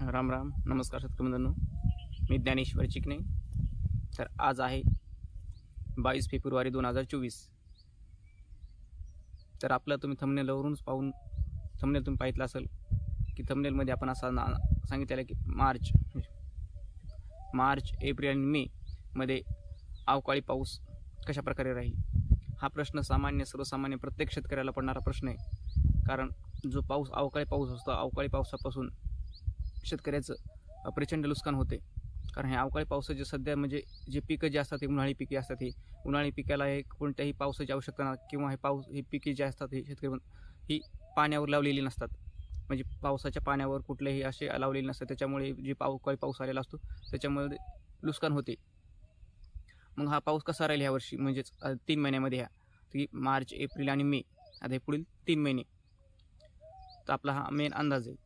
राम राम नमस्कार शेतकरी मी ज्ञानेश्वर चिकणे तर आज आहे बावीस फेब्रुवारी दोन हजार चोवीस. तर आपलं तुम्ही थमनेलवरूनच पाहून थमनेल तुम्ही पाहितलं असेल की थमनेलमध्ये आपण असा ना सांगितलेलं आहे की मार्च मार्च एप्रिल आणि मे मध्ये अवकाळी पाऊस कशा प्रकारे राहील? हा प्रश्न सामान्य सर्वसामान्य प्रत्येक शेतकऱ्याला पडणारा प्रश्न आहे. कारण जो पाऊस अवकाळी पाऊस असतो अवकाळी पावसापासून शेतकऱ्याचं प्रचंड नुकसान होते. कारण हे अवकाळी पावसाचे सध्या म्हणजे जे पिकं जे असतात ते उन्हाळी पिके असतात हे उन्हाळी पिकाला हे कोणत्याही पावसाची आवश्यकता नाही किंवा हे पाऊस हे पिके जे असतात हे शेतकरी ही पाण्यावर लावलेली नसतात. म्हणजे पावसाच्या पाण्यावर कुठलेही असे लावलेले नसतात. त्याच्यामुळे जे पाव अवकाळी पाऊस आलेला असतो त्याच्यामुळे नुकसान होते. मग हा पाऊस कसा राहील ह्या वर्षी? म्हणजेच तीन महिन्यामध्ये ह्या की मार्च एप्रिल आणि मे. आता हे पुढील तीन महिने. तर आपला हा मेन अंदाज आहे.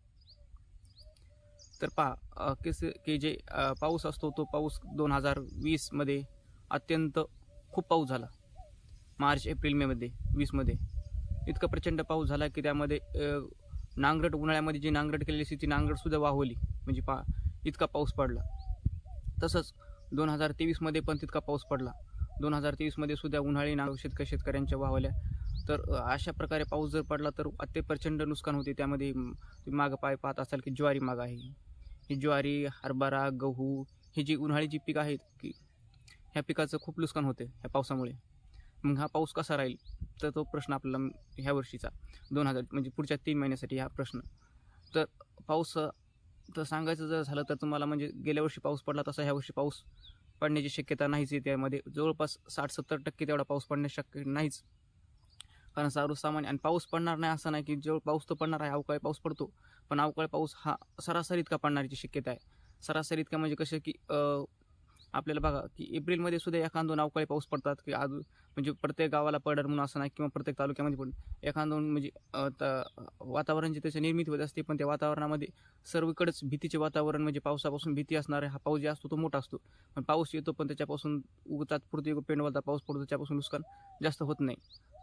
तर पहा किस की जे पाऊस असतो तो पाऊस दोन हजार वीसमध्ये अत्यंत खूप पाऊस झाला. मार्च एप्रिल मेमध्ये वीसमध्ये इतका प्रचंड पाऊस झाला की त्यामध्ये नांगरट उन्हाळ्यामध्ये जी नांगरट केलेली असते ती नांगरटसुद्धा वाहवली. म्हणजे पा इतका पाऊस पडला. तसंच दोन हजार तेवीसमध्ये पण तितका पाऊस पडला. दोन हजार तेवीसमध्ये सुद्धा उन्हाळी नांग शेतक शेतकऱ्यांच्या वाहवल्या. तर अशा प्रकारे पाऊस जर पडला तर अति प्रचंड नुकसान होते. त्यामध्ये मागं पाय पाहत असाल की ज्वारी माग आहे. ही ज्वारी हरभरा गहू ही जी उन्हाळी जी पिकं आहेत की ह्या पिकाचं खूप नुकसान होते ह्या पावसामुळे. मग हा पाऊस कसा राहील? तर तो प्रश्न आपल्याला ह्या वर्षीचा दोन हजार म्हणजे पुढच्या तीन महिन्यासाठी हा प्रश्न. तर पाऊस तर सांगायचं जर झालं तर तुम्हाला म्हणजे गेल्या वर्षी पाऊस पडला तसा ह्या वर्षी पाऊस पडण्याची शक्यता नाहीच आहे त्यामध्ये. जवळपास साठ सत्तर टक्के तेवढा पाऊस पडण्याची शक्य नाहीच. कारण सर्वसामान्य आणि पाऊस पडणार नाही असं नाही की जेव्हा पाऊस तर पडणार आहे अवकाळी पाऊस पडतो. पण अवकाळी पाऊस हा सरासरी इतका पडण्याची शक्यता आहे. सरासरी इतका म्हणजे कसं की आपल्याला बघा की एप्रिलमध्ये सुद्धा एखाद दोन अवकाळी पाऊस पडतात की आज म्हणजे प्रत्येक गावाला पडणार म्हणून असं नाही किंवा प्रत्येक तालुक्यामध्ये पण एखाद दोन म्हणजे वातावरण जे त्याची निर्मिती होत असते पण त्या वातावरणामध्ये सर्वीकडेच भीतीचे वातावरण म्हणजे पावसापासून भीती असणार हा पाऊस जे असतो तो मोठा असतो. पण पाऊस येतो पण त्याच्यापासून उगतात पुरती पेंडवलता पाऊस पडतो त्याच्यापासून नुकसान जास्त होत नाही.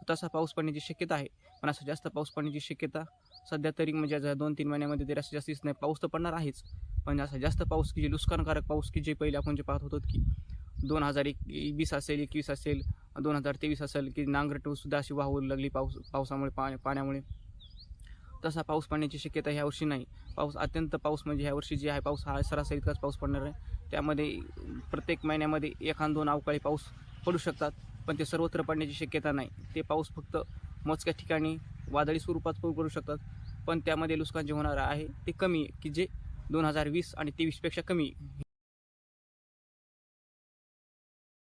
तसा पाऊस पडण्याची शक्यता आहे. पण असं जास्त पाऊस पडण्याची शक्यता सध्या तरी म्हणजे दोन तीन महिन्यामध्ये तरी असं जास्तीच नाही. पाऊस तर पडणार आहेच. पण असं जास्त पाऊस की जे नुकसानकारक पाऊस की जे पहिले आपण जे पाहत होतो की दोन हजार एक वीस असेल एकवीस असेल दोन हजार तेवीस असेल की नांगरटूसुद्धा अशी वाहू लागली पाऊस पावसामुळे पा पाण्यामुळे. तसा पाऊस पडण्याची शक्यता ह्या वर्षी नाही. पाऊस अत्यंत पाऊस म्हणजे ह्या वर्षी जे आहे पाऊस हा सरासरी इतकाच पाऊस पडणार आहे. त्यामध्ये प्रत्येक महिन्यामध्ये एखाद दोन अवकाळी पाऊस पडू शकतात पण ते सर्वत्र पडण्याची शक्यता नाही. ते पाऊस फक्त मोजक्या ठिकाणी वादळी स्वरूपात पडू पडू शकतात पण त्यामध्ये नुकसान जे होणार आहे ते कमी आहे की जे दोन हजार वीस आणि तेवीसपेक्षा कमी.